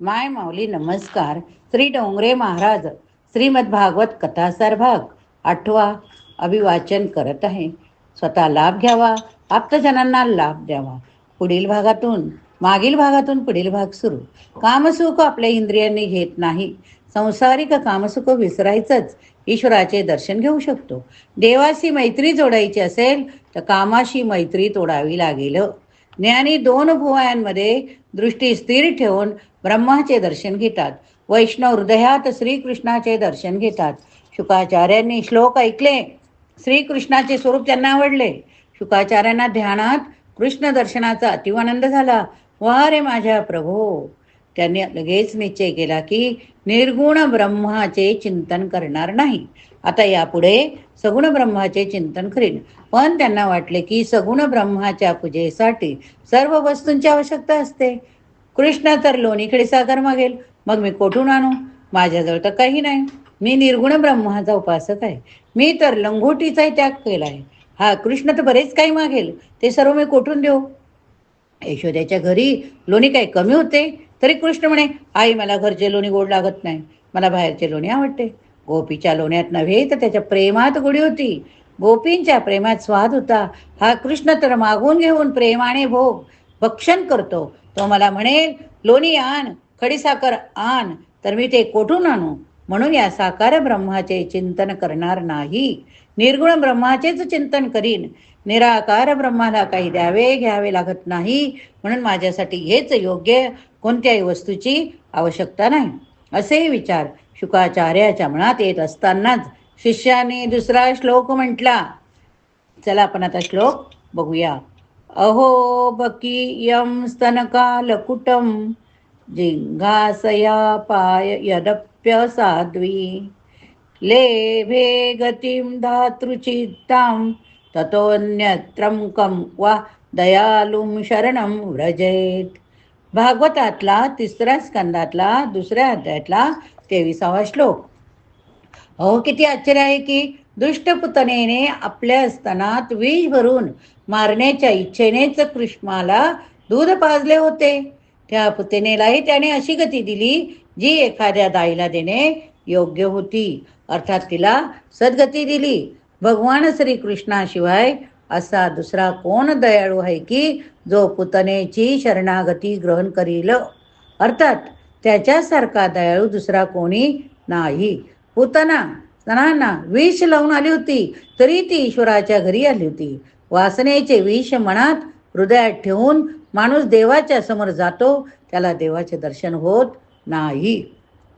माय माऊली नमस्कार. श्री डोंगरे महाराज श्रीमद भागवत कथासार भाग आठवा अभिवाचन करत आहे. स्वतः लाभ घ्यावा आप्तजनांना लाभ द्यावा. पुढील भागातून मागील भागातून पुढील भाग सुरू. कामसुख आपल्या इंद्रियांनी घेत नाही. संसारिक कामसुख विसरायचंच. ईश्वराचे दर्शन घेऊ शकतो. देवाशी मैत्री जोडायची असेल तर कामाशी मैत्री तोडावी लागेल. ज्ञानी दोन भुवयांमध्ये दृष्टी स्थिर ठेवून ब्रह्माचे दर्शन घेतात. वैष्णव हृदयात श्रीकृष्णाचे दर्शन घेतात. शुकाचार्यांनी श्लोक ऐकले श्रीकृष्णाचे स्वरूप त्यांना आवडले. शुकाचार्यांना ध्यानात कृष्ण दर्शनाचा अतिवानंद झाला. वा रे माझ्या प्रभो! त्यांनी लगेच निश्चय केला की निर्गुण ब्रह्माचे चिंतन करणार नाही. आता यापुढे सगुण ब्रह्माचे चिंतन करीन. पण त्यांना वाटले की सगुण ब्रह्माच्या पूजेसाठी सर्व वस्तूंची आवश्यकता असते. कृष्ण तर लोणीकडे सागर मागेल. मग मी कोठून आणू? माझ्याजवळ तर काही नाही. मी निर्गुण ब्रह्माचा उपासक आहे. मी तर लंगोटीचाही त्याग केला आहे. हा कृष्ण तर बरेच काही मागेल. ते सर्व मी कोठून देऊ? यशोद्याच्या घरी लोणी काही कमी होते तरी कृष्ण म्हणे आई मला घरचे लोणी गोड लागत नाही. मला बाहेरचे लोणी आवडते. गोपीच्या लोण्यात नव्हे तर त्याच्या प्रेमात गोडी होती. गोपींच्या प्रेमात स्वाद होता. हा कृष्ण तर मागून घेऊन प्रेमाने भोग भक्षण करतो. तो मला म्हणेल लोणी आण खडीसाखर आण तर मी ते कोठून आणू? म्हणून या साकार ब्रह्माचे चिंतन करणार नाही. निर्गुण ब्रह्माचेच चिंतन करीन. निराकार ब्रह्माला काही द्यावे घ्यावे लागत नाही. म्हणून माझ्यासाठी हेच योग्य कोणत्याही वस्तूची आवश्यकता नाही. असेही विचार शुकाचार्याच्या मनात येत असतानाच शिष्याने दुसरा श्लोक म्हटला. चला आपण आता श्लोक बघूया. अहो बकीयं स्तनकालकुटं जिङ्घासया पाय यदप्यसाध्वी. लेभे गतीं धातृचित्तां ततोऽन्यत्रं वा दयालुं शरणं व्रजेत. भागवतातला तिसऱ्या स्कंदातला दुसऱ्या अध्यायातला तेविसावा श्लोक. अहो किती आश्चर्य आहे की दुष्टपुतनेने आपल्या स्तनात विष भरून मारण्याच्या इच्छेनेच कृष्णाला दूध पाजले होते. त्या पुतनेलाही त्याने अशी गती दिली जी एखाद्या दाईला देणे योग्य होती. अर्थात तिला सद्गती दिली. भगवान श्रीकृष्णाशिवाय असा दुसरा कोण दयाळू आहे की जो पुतनेची शरणागती ग्रहण करील? अर्थात त्याच्यासारखा दयाळू दुसरा कोणी नाही. पुतना स्तनांना विष लावून आली होती तरी ती ईश्वराच्या घरी आली होती. वासनेचे विष मनात हृदयात ठेवून माणूस देवाच्या समोर जातो त्याला देवाचे दर्शन होत नाही.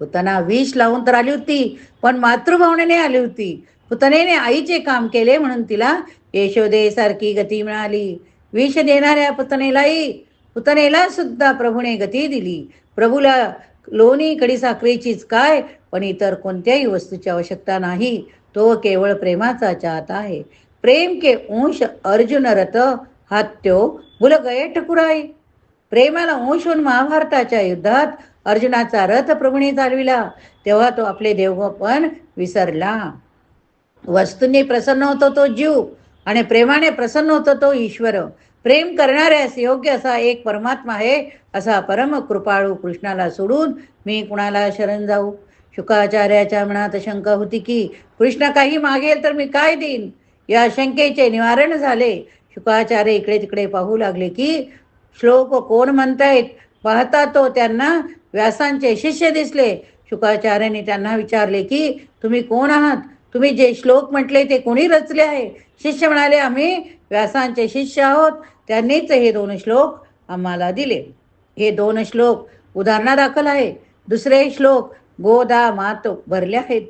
पुतना विष लावून तर आली होती पण मातृभावनेने आली होती. पुतनेने आईचे काम केले म्हणून तिला यशोदेसारखी गती मिळाली. विष देणाऱ्या पुतनेलाही पुतनेला सुद्धा प्रभूने गती दिली. प्रभूला लोणी कडी साखरेचीच काय पण इतर कोणत्याही वस्तूची आवश्यकता नाही. तो केवळ प्रेमाचा चाहत आहे. प्रेम के अंश अर्जुन रथ हात्यो बुल गये ठकुराई. प्रेमाला अंश होऊन महाभारताच्या युद्धात अर्जुनाचा रथ प्रभूने चालविला. तेव्हा तो आपले देव पण विसरला. वस्तूंनी प्रसन्न होतो तो जीव आणि प्रेमाने प्रसन्न होतो तो ईश्वर. प्रेम करणाऱ्यास योग्य असा एक परमात्मा आहे असा परम कृपाळू कृष्णाला सोडून मी कुणाला शरण जाऊ? शुकाचार्याच्या मनात शंका होती की कृष्ण काही मागेल तर मी काय देईन? या शंकेचे निवारण झाले. शुकाचार्य इकडे तिकडे पाहू लागले की श्लोक कोण म्हणतायत? पाहता तो त्यांना व्यासांचे शिष्य दिसले. शुकाचार्याने त्यांना विचारले की तुम्ही कोण आहात? तुम्ही जे श्लोक म्हटले ते कोणी रचले आहे? शिष्य म्हणाले आम्ही व्यासांचे शिष्य आहोत. त्यांनीच हे दोन श्लोक आम्हाला दिले. हे दोन श्लोक उदाहरणादाखल आहे. दुसरे श्लोक गोदा मात भरल्या आहेत.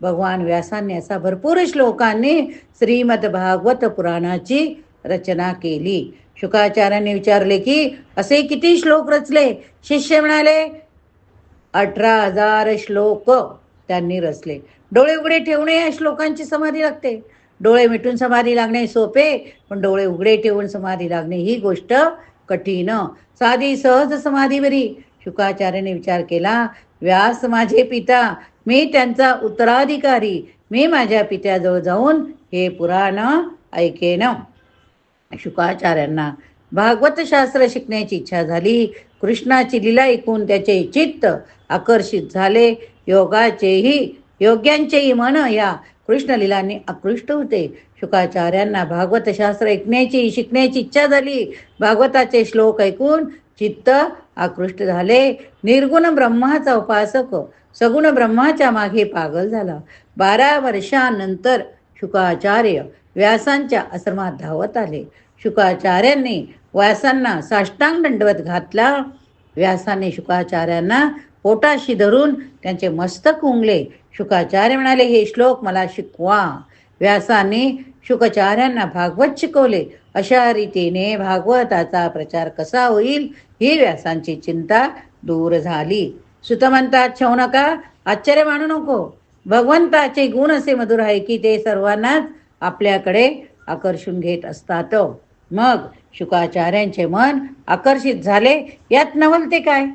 भगवान व्यासांनी असा भरपूर श्लोकांनी श्रीमद भागवत पुराणाची रचना केली. शुकाचार्याने विचारले की असे किती श्लोक रचले? शिष्य म्हणाले अठरा हजार श्लोक त्यांनी रचले. डोळे उघडे ठेवणे या श्लोकांची समाधी लागते. डोळे मिटून समाधी लागणे सोपे पण डोळे उघडे ठेवून समाधी लागणे ही गोष्ट कठीण. साधी सहज समाधी बरी. शुकाचार्याने विचार केला व्यास माझे पिता मी त्यांचा उत्तराधिकारी मी माझ्या पित्याजवळ जाऊन हे पुराण ऐकेन. शुकाचार्यांना भागवत शास्त्र शिकण्याची इच्छा झाली. कृष्णाची लीला ऐकून त्याचे चित्त आकर्षित झाले. योगाचेही योग्यांचेही मन या कृष्णलीलांनी आकृष्ट होते. शुकाचार्यांना भागवत शास्त्र ऐकण्याची शिकण्याची इच्छा झाली. भागवताचे श्लोक ऐकून चित्त आकृष्ट झाले. निर्गुण ब्रह्माचा उपासक सगुण ब्रह्माच्या मागे पागल झाला. बारा वर्षानंतर शुकाचार्य व्यासांच्या आश्रमात धावत आले. शुकाचार्यांनी व्यासांना साष्टांग दंडवत घातला. व्यासाने शुकाचार्यांना पोटाशी धरून त्यांचे मस्तक उंगले. शुकाचार्य म्हणाले हे श्लोक मला शिकवा. व्यासाने शुकाचार्यांना भागवत शिकवले. अशा रीतीने भागवताचा प्रचार कसा होईल ही व्यासांची चिंता दूर झाली. सुत म्हणतात ठेवू नका आश्चर्य मानू नको. भगवंताचे गुण असे मधुर आहे की ते सर्वांनाच आपल्याकडे आकर्षून घेत असतात. मग शुकाचार्यांचे मन आकर्षित झाले. यात नवलते काय?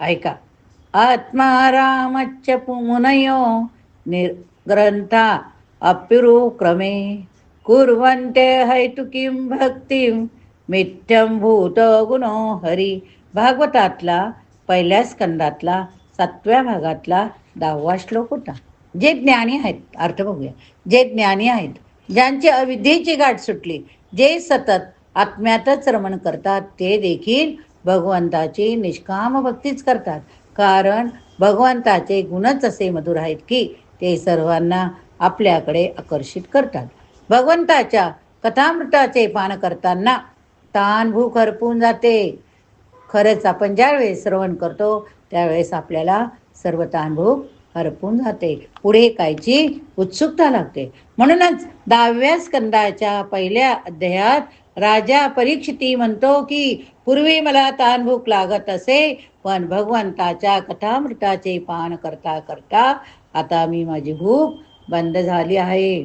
ऐका. आत्मारामच्च मुनयो निर्ग्रंथा अप्युरुक्रमे कुर्वन्ते हैतुकीं भक्तिं? मिथ्यं भूत गुणो हरी. भागवतातला पहिल्या स्कंदातला सातव्या भागातला दहावा श्लोक होता. जे ज्ञानी आहेत अर्थ बघूया. जे ज्ञानी आहेत ज्यांची अविद्येची गाठ सुटली जे सतत आत्म्यातच रमण करतात ते देखील भगवंताची निष्काम भक्तीच करतात. कारण भगवंताचे गुणच असे मधुर आहेत की ते सर्वांना आपल्याकडे आकर्षित करतात. भगवंताच्या कथामृताचे पान करताना तान भूक हरपून जाते. खरंच आपण ज्यावेळेस श्रवण करतो त्यावेळेस आपल्याला सर्व तानभूक हरपून जाते. पुढे कायची उत्सुकता लागते. म्हणूनच दहाव्या स्कंदाच्या पहिल्या अध्यायात राजा परीक्षिती म्हणतो की पूर्वी मला तानभूक लागत असे पण भगवंताच्या कथामृताचे पान करता करता आता मी माझी भूक बंद झाली आहे.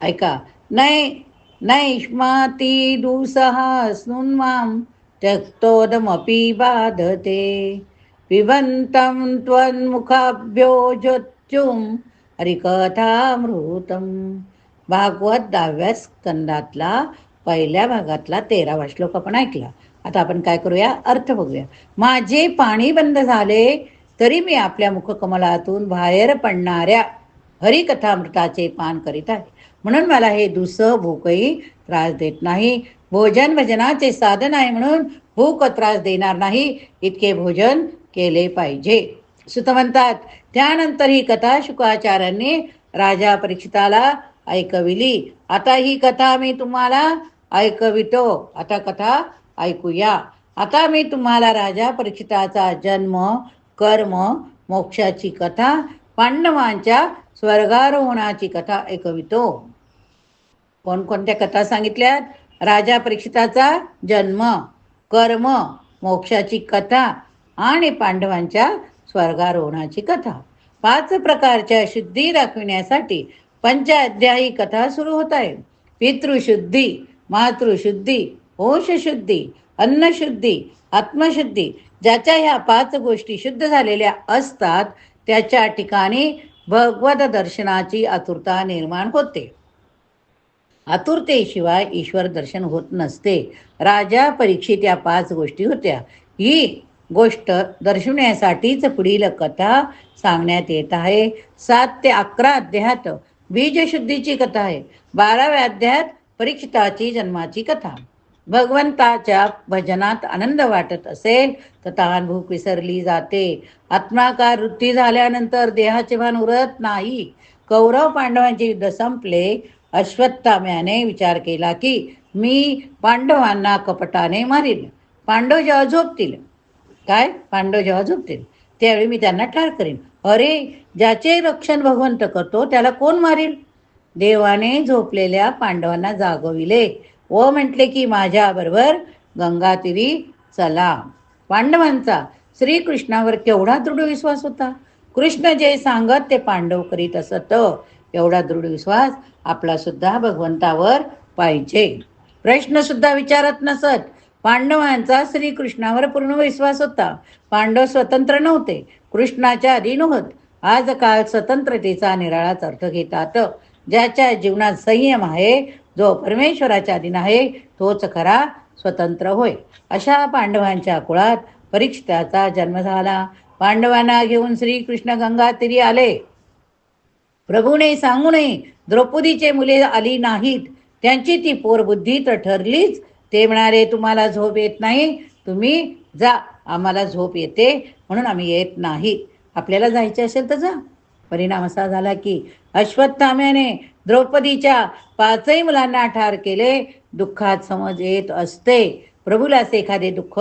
ऐका नाही नैष्माती दुसहा स्नुन्माम त्यक्तोदमपि बाधते। पिबन्तं त्वन्मुखाभ्योजोच्युं हरिकथामृतं भागवत दहाव्या स्कंदातला पहिल्या भागातला तेरावा श्लोक आपण ऐकला. आता आपण काय करूया? अर्थ बघूया. माझे पाणी बंद झाले तरी मी आपल्या मुखकमलातून बाहेर पडणाऱ्या हरिकथामृताचे पान करीत आहे. म्हणून मला हे दुसं भूकही त्रास देत नाही. भोजन भजनाचे साधन आहे म्हणून भूक त्रास देणार नाही. इतके भोजन केले पाहिजे. सुत म्हणतात त्यानंतर ही कथा शुकाचार्यांनी राजा परीक्षिताला ऐकविली. आता ही कथा मी तुम्हाला ऐकवितो. आता कथा ऐकूया. आता मी तुम्हाला राजा परीक्षिताचा जन्म कर्म मोक्षाची कथा पांडवांच्या स्वर्गारोहणाची कथा ऐकवितो. कोणकोणत्या कथा सांगितल्यात? राजा परीक्षिताचा जन्म कर्म मोक्षाची कथा आणि पांडवांच्या स्वर्गारोहणाची कथा. पाच प्रकारच्या शुद्धी दाखविण्यासाठी पंचाध्यायी कथा सुरू होत आहे. पितृशुद्धी मातृशुद्धी होशशुद्धी अन्नशुद्धी आत्मशुद्धी ज्याच्या ह्या पाच गोष्टी शुद्ध झालेल्या असतात त्याच्या ठिकाणी भगवत दर्शनाची आतुरता निर्माण होते. आतुरतेशिवाय ईश्वर दर्शन होत नसते. राजा परीक्षित या पाच गोष्टी होत्या. ही गोष्ट दर्शवण्यासाठीच पुढील कथा सांगण्यात येत आहे. सात ते अकरा अध्यायात बीजशुद्धीची कथा आहे. बाराव्या अध्यायात परीक्षिताची जन्माची कथा. भगवंताच्या भजनात आनंद वाटत असेल तर तहानभूक विसरली जाते. आत्माकार वृत्ती झाल्यानंतर देहाचे भान उरत नाही. कौरव पांडवांचे युद्ध संपले. अश्वत्थाम्याने विचार केला की मी पांडवांना कपटाने मारील पांडव जेव्हा झोपतील. काय? पांडव जेव्हा झोपतील त्यावेळी मी त्यांना ठार करीन. अरे ज्याचे रक्षण भगवंत करतो त्याला कोण मारील? देवाने झोपलेल्या पांडवांना जागविले व म्हटले की माझ्याबरोबर गंगातीरी चला. पांडवांचा श्रीकृष्णावर केवढा दृढ विश्वास होता. कृष्ण जे सांगत ते पांडव करीत असत. एवढा दृढ विश्वास आपला सुद्धा भगवंतावर पाहिजे. प्रश्न सुद्धा विचारत नसत. पांडवांचा श्रीकृष्णावर पूर्ण विश्वास होता. पांडव स्वतंत्र नव्हते. कृष्णाच्या अधीन होत आज काल स्वतंत्रतेचा निराळाच अर्थ घेतात. ज्याच्या जीवनात संयम आहे जो परमेश्वराच्या अधीन आहे तोच खरा स्वतंत्र होय. अशा पांडवांच्या कुळात परीक्षिताचा जन्म झाला. पांडवांना घेऊन श्रीकृष्ण गंगा तिरी आले. प्रभूने सांगूनही द्रौपदीचे मुले आली नाहीत. त्यांची ती पोरबुद्धी तर ठरलीच. ते म्हणाले तुम्हाला झोप येत नाही. तुम्ही जा आम्हाला झोप येते म्हणून आम्ही येत नाही. आपल्याला जायचे असेल तर जा. परिणाम असा झाला की अश्वत्थाम्याने द्रौपदीच्या पाचही मुलांना ठार केले. दुःखात समज येत असते. प्रभूलाच एखादे दुःख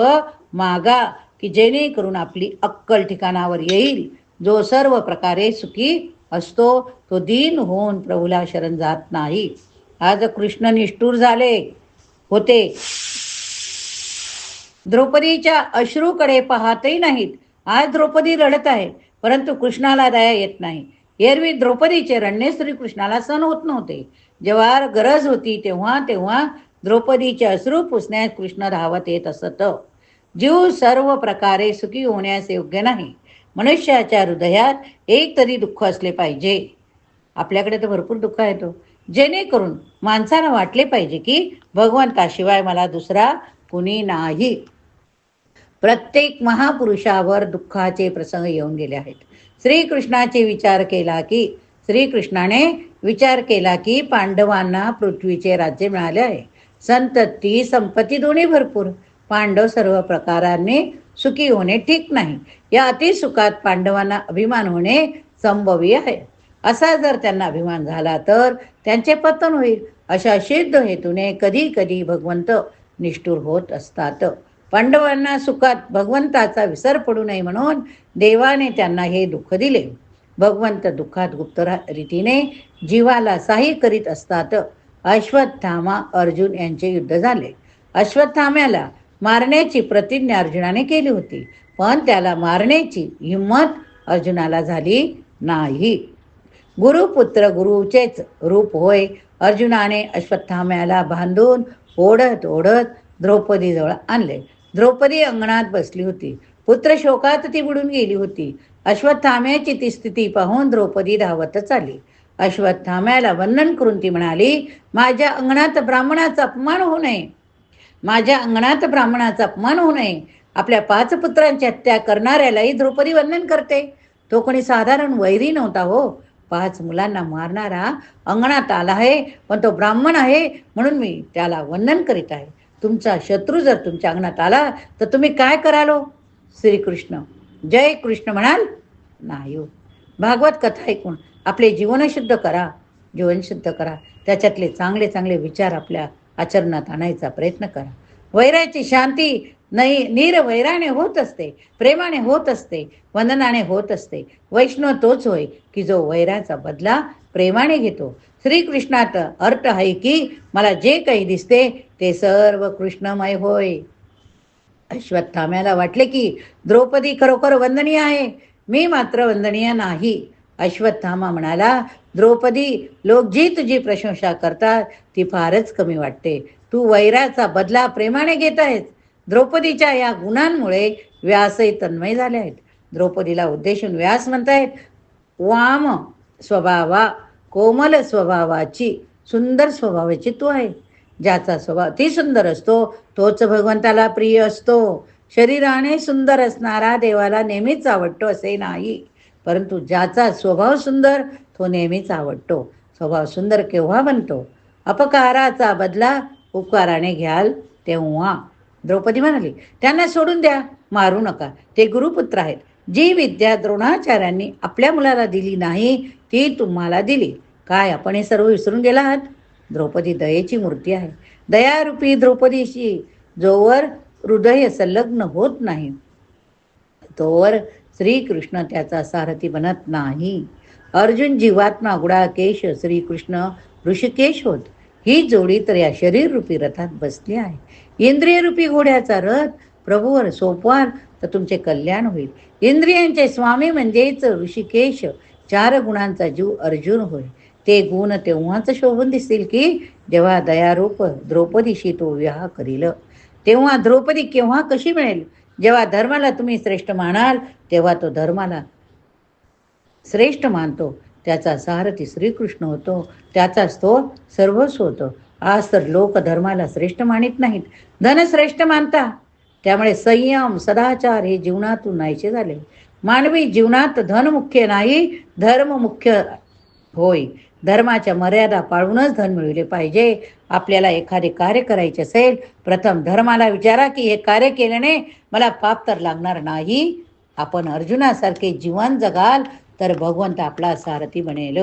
मागा की जेणेकरून आपली अक्कल ठिकाणावर येईल. जो सर्व प्रकारे सुखी असतो तो दीन होऊन प्रभूला शरण जात नाही. आज कृष्ण निष्ठूर झाले होते. द्रौपदीच्या अश्रूकडे पाहतही नाहीत. आज द्रौपदी रडत आहे परंतु कृष्णाला दया येत नाही. एरवी द्रौपदीचे रडणे श्रीकृष्णाला सण होत नव्हते. जेव्हा गरज होती तेव्हा तेव्हा द्रौपदीचे अश्रू पुसण्यास कृष्ण धावत येत असत. जीव सर्व प्रकारे सुखी होण्यास योग्य नाही. मनुष्याच्या हृदयात एक तरी दुःख असले पाहिजे. आपल्याकडे तर भरपूर दुःख येतो हो. जेणेकरून माणसानं वाटले पाहिजे की भगवंताशिवाय मला दुसरा कुणी नाही. प्रत्येक महापुरुषावर दुःखाचे प्रसंग येऊन गेले आहेत. श्रीकृष्णाचे विचार केला की श्रीकृष्णाने विचार केला की पांडवांना पृथ्वीचे राज्य मिळाले आहे. संतती संपत्ती दोन्ही भरपूर. पांडव सर्व प्रकाराने सुखी होणे ठीक नाही. या अतिसुखात पांडवांना अभिमान होणे संभवी आहे. असा जर त्यांना अभिमान झाला तर त्यांचे पतन होईल. अशा सिद्ध हेतूने कधी कधी भगवंत निष्ठुर होत असतात. पांडवांना सुखात भगवंताचा विसर पडू नये म्हणून देवाने त्यांना हे दुःख दिले. भगवंत दुःखात गुप्त रीतीने जीवाला साही करीत असतात. अश्वत्थामा अर्जुन यांचे युद्ध झाले. अश्वत्थाम्याला मारण्याची प्रतिज्ञा अर्जुनाने केली होती पण त्याला मारण्याची हिंमत अर्जुनाला झाली नाही. गुरुपुत्र गुरुचेच रूप होय. अर्जुनाने अश्वत्थाम्याला बांधून ओढत ओढत द्रौपदीजवळ आणले. द्रौपदी अंगणात बसली होती. पुत्र शोकात ती बुडून गेली होती. अश्वत्थाम्याची ती स्थिती पाहून द्रौपदी धावतच आली. अश्वत्थाम्याला वंदन करून ती म्हणाली माझ्या अंगणात ब्राह्मणाचा अपमान होऊ नये. माझ्या अंगणात ब्राह्मणाचा अपमान होऊ नये. आपल्या पाच पुत्रांची हत्या करणाऱ्यालाही द्रौपदी वंदन करते. तो कोणी साधारण वैरी नव्हता हो. पाच मुलांना मारणारा अंगणात आला आहे पण तो ब्राह्मण आहे म्हणून मी त्याला वंदन करीत आहे. तुमचा शत्रू जर तुमच्या अंगणात आला तर तुम्ही काय करालो हो? श्रीकृष्ण. जय कृष्ण म्हणाल नाही हो. भागवत कथा ऐकून आपले जीवन शुद्ध करा जीवन शुद्ध करा. त्याच्यातले चांगले चांगले विचार आपल्या आचरणात आणायचा प्रयत्न करा. वैराची शांती नाही नीर वैराने होत असते प्रेमाने होत असते वंदनाने होत असते. वैष्णव तोच होय की जो वैराचा बदला प्रेमाने घेतो. श्रीकृष्णात अर्थ आहे की मला जे काही दिसते ते सर्व कृष्णमय होय. अश्वत्थाम्याला वाटले की द्रौपदी खरोखर वंदनीय आहे. मी मात्र वंदनीय नाही. अश्वत्थामा म्हणाला द्रौपदी लोक जी तुझी प्रशंसा करतात ती फारच कमी वाटते. तू वैराचा बदला प्रेमाने घेत आहेस. द्रौपदीच्या या गुणांमुळे व्यासही तन्मय झाले आहेत. द्रौपदीला उद्देशून व्यास म्हणतायत वाम स्वभावा कोमल स्वभावाची सुंदर स्वभावाची तू आहे. ज्याचा स्वभाव ती सुंदर असतो तोच भगवंताला प्रिय असतो. शरीराने सुंदर असणारा देवाला नेहमीच आवडतो असे नाही. परंतु ज्याचा स्वभाव सुंदर तो नेहमीच आवडतो. स्वभाव सुंदर केव्हा बनतो? अपकाराचा बदला उपकाराने घ्याल तेव्हा. द्रौपदी म्हणाली त्यांना सोडून द्या मारू नका. ते गुरुपुत्र आहेत. जी विद्या द्रोणाचार्यांनी आपल्या मुलाला दिली नाही ती तुम्हाला दिली. काय आपण हे सर्व विसरून गेला आहात? द्रौपदी दयेची मूर्ती आहे. दयारूपी द्रौपदीशी जोवर हृदय संलग्न होत नाही. तोवर श्रीकृष्ण त्याचा सारथी बनत नाही. अर्जुन जीवात्मा गुडाकेश श्रीकृष्ण ऋषिकेश होत. ही जोडी तर या शरीररूपी रथात बसली आहे. इंद्रियरूपी घोड्याचा रथ प्रभूवर सोपवाल तर तुमचे कल्याण होईल. इंद्रियांचे स्वामी म्हणजेच ऋषिकेश. चार गुणांचा जीव अर्जुन होय. ते गुण तेव्हाच शोभून दिसतील की जेव्हा दयारूप द्रौपदीशी तो विवाह करील. तेव्हा द्रौपदी केव्हा कशी मिळेल? जेव्हा धर्माला तुम्ही श्रेष्ठ मानाल तेव्हा तो धर्माला श्रेष्ठ मानतो. त्याचा सारथी श्रीकृष्ण होतो. त्याचाच तो सर्वस्व होतो. आज तर लोक धर्माला श्रेष्ठ मानित नाहीत. धन श्रेष्ठ मानता. त्यामुळे संयम सदाचार हे जीवनातून नाहीचे झाले. मानवी जीवनात धन मुख्य नाही धर्म मुख्य होय. धर्माच्या मर्यादा पाळूनच धन मिळवले पाहिजे. आपल्याला एखादे कार्य करायचे असेल प्रथम धर्माला विचारा की हे कार्य केल्याने मला पाप तर लागणार नाही. आपण अर्जुनासारखे जीवन जगाल तर भगवंत आपला सारथी बनेल.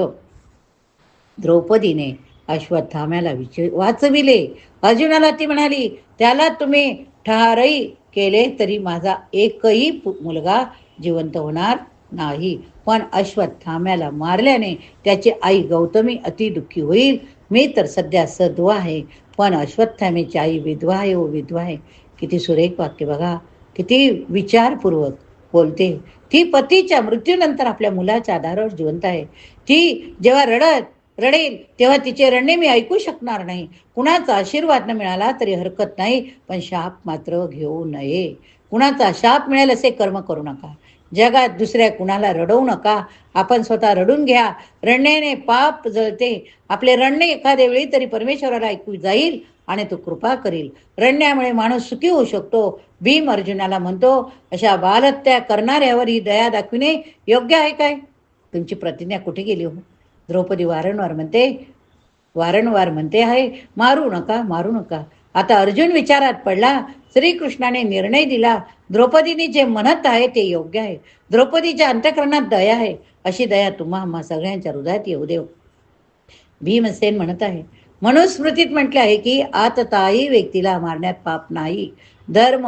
द्रौपदीने अश्वत्थाम्याला विच वाचविले. अर्जुनाला ती म्हणाली त्याला तुम्ही ठारही केले तरी माझा एकही मुलगा जिवंत होणार नाही. पण अश्वत्थाम्याला मारल्याने त्याची आई गौतमी अति दुःखी होईल. मी तर सध्या सद्वा आहे पण अश्वत्थामेची आई विधवा आहे व विधवा आहे. किती सुरेख वाक्य बघा. किती विचारपूर्वक बोलते. ती पतीच्या मृत्यूनंतर आपल्या मुलाच्या आधारावर जिवंत आहे. ती जेव्हा रडत रडेल तेव्हा तिचे रडणे मी ऐकू शकणार नाही. कुणाचा आशीर्वाद न मिळाला तरी हरकत नाही. पण शाप मात्र घेऊ नये. कुणाचा शाप मिळेल असे कर्म करू नका. जगात दुसऱ्या कुणाला रडवू नका. आपण स्वतः रडून घ्या. रडण्याने पाप जळते. आपले रडणे एखाद्या वेळी तरी परमेश्वराला ऐकू जाईल आणि तो कृपा करील. रडण्यामुळे माणूस सुखी होऊ शकतो. भीम अर्जुनाला म्हणतो अशा बालहत्या करणाऱ्यावर ही दया दाखविणे योग्य आहे काय? तुमची प्रतिज्ञा कुठे गेली हो? द्रौपदी वारंवार म्हणते वारंवार म्हणते आहे मारू नका मारू नका. आता अर्जुन विचारात पडला श्रीकृष्णाने निर्णय दिला द्रौपदीने जे म्हणत आहे ते योग्य आहे. द्रौपदीच्या अंतकरणात दया आहे अशी दया तुम्हा आम्हा सगळ्यांच्या हृदयात येऊ देव. भीमसेन म्हणत आहे मनुस्मृतीत म्हटले आहे की आतताई व्यक्तीला मारण्यात पाप नाही. धर्म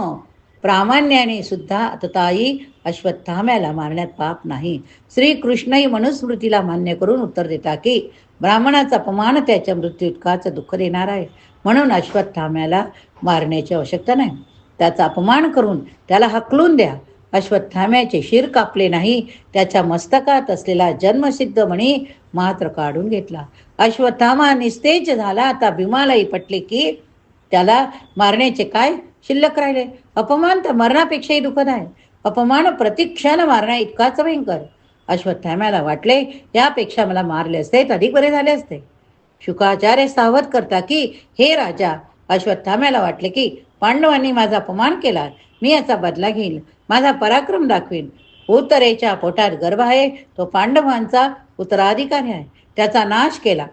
प्रामाण्याने सुद्धा आतताई अश्वत्थाम्याला मारण्यात पाप नाही. श्रीकृष्णही मनुस्मृतीला मान्य करून उत्तर देता की ब्राह्मणाचा अपमान त्याच्या मृत्यूकाचं दुःख देणार आहे. म्हणून अश्वत्थाम्याला मारण्याची आवश्यकता नाही. त्याचा अपमान करून त्याला हकलून द्या. अश्वत्थाम्याचे शिर कापले नाही. त्याच्या मस्तकात असलेला जन्मसिद्ध म्हणी मात्र काढून घेतला. अश्वत्थामा निस्तेज झाला. आता भीमालाही पटले की त्याला मारण्याचे काय शिल्लक राहिले? अपमान तर मरणापेक्षाही दुःखद आहे. अपमान प्रतिक्षण मारण्या इतकाच भयंकर. अश्वत्थाम्याला वाटले यापेक्षा मला मारले असते तर अधिक बरे झाले असते. शुकाचार्य सावध करता की हे राजा अश्वत्थाम्याला वाटले की पांडवांनी माझा अपमान केला. मी याचा बदला घेईल माझा पराक्रम दाखवीन. उत्तरेच्या पोटात गर्भ आहे. तो पांडवांचा उत्तराधिकारी आहे. त्याचा नाश केला.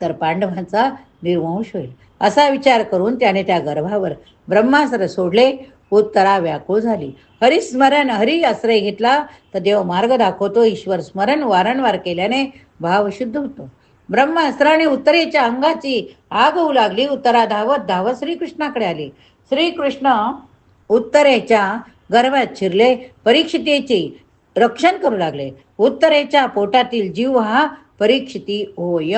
तर पांडवांचा निर्वंश होईल. असा विचार करून त्याने त्या गर्भावर ब्रह्मास्त्र सोडले. उत्तरा व्याकुळ झाली. हरिस्मरण हरी आश्रय घेतला. तर देव मार्ग दाखवतो. ईश्वर स्मरण वारंवार केल्याने भाव शुद्ध होतो. ब्रह्मास्त्राने उत्तरेच्या अंगाची आग होऊ लागली. उत्तरा धावत धावत श्रीकृष्णाकडे आली. श्रीकृष्ण उत्तरेच्या गर्भात शिरले. परीक्षितेचे रक्षण करू लागले. उत्तरेच्या पोटातील जीव हा परीक्षिती होय.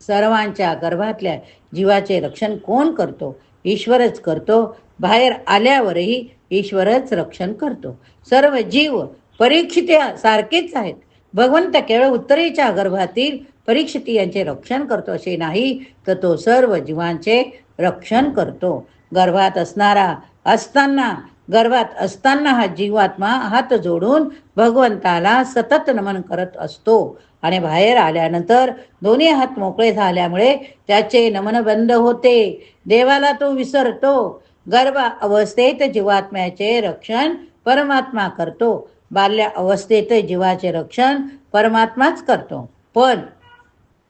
सर्वांच्या गर्भातल्या जीवाचे रक्षण कोण करतो? ईश्वरच करतो. बाहेर आल्यावरही ईश्वरच रक्षण करतो. सर्व जीव परीक्षित्या सारखेच आहेत. भगवंत केवळ उत्तरेच्या गर्भातील परीक्षिती यांचे रक्षण करतो असे नाही तर तो सर्व जीवांचे रक्षण करतो. गर्भात असणारा असताना गर्भात असताना हा जीवात्मा हात जोडून भगवंताला सतत नमन करत असतो. आणि बाहेर आल्यानंतर दोन्ही हात मोकळे झाल्यामुळे त्याचे नमन बंद होते. देवाला तो विसरतो. गर्भ अवस्थेत जीवात्म्याचे रक्षण परमात्मा करतो. बाल्य अवस्थेत जीवाचे रक्षण परमात्माच करतो. पण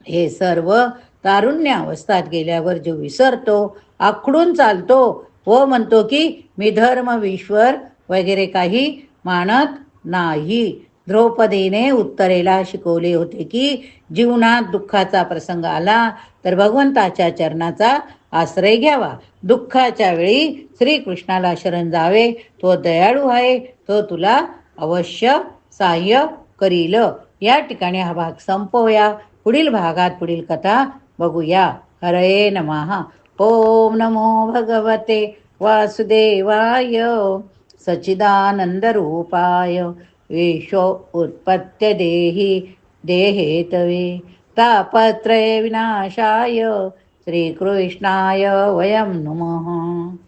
हे सर्व तारुण्य अवस्थात गेल्यावर जो विसरतो आखडून चालतो व म्हणतो की मी धर्म विश्वर वगैरे काही मानत नाही. द्रौपदीने उत्तरेला शिकवले होते की जीवनात दुःखाचा प्रसंग आला तर भगवंताच्या चरणाचा आश्रय घ्यावा. दुःखाच्या वेळी श्रीकृष्णाला शरण जावे. तो दयाळू आहे. तो तुला अवश्य सहाय्य करील. या ठिकाणी हा भाग संपवूया. पुढील भागात पुढील कथा बघूया. हरे नमः. ओम नमो भगवते वासुदेवाय. सच्चिदानंदरूपाय विश्व उत्पत्यदेहि देहेतवे. देहे तापत्रय विनाशाय. श्रीकृष्णाय वयं नमः.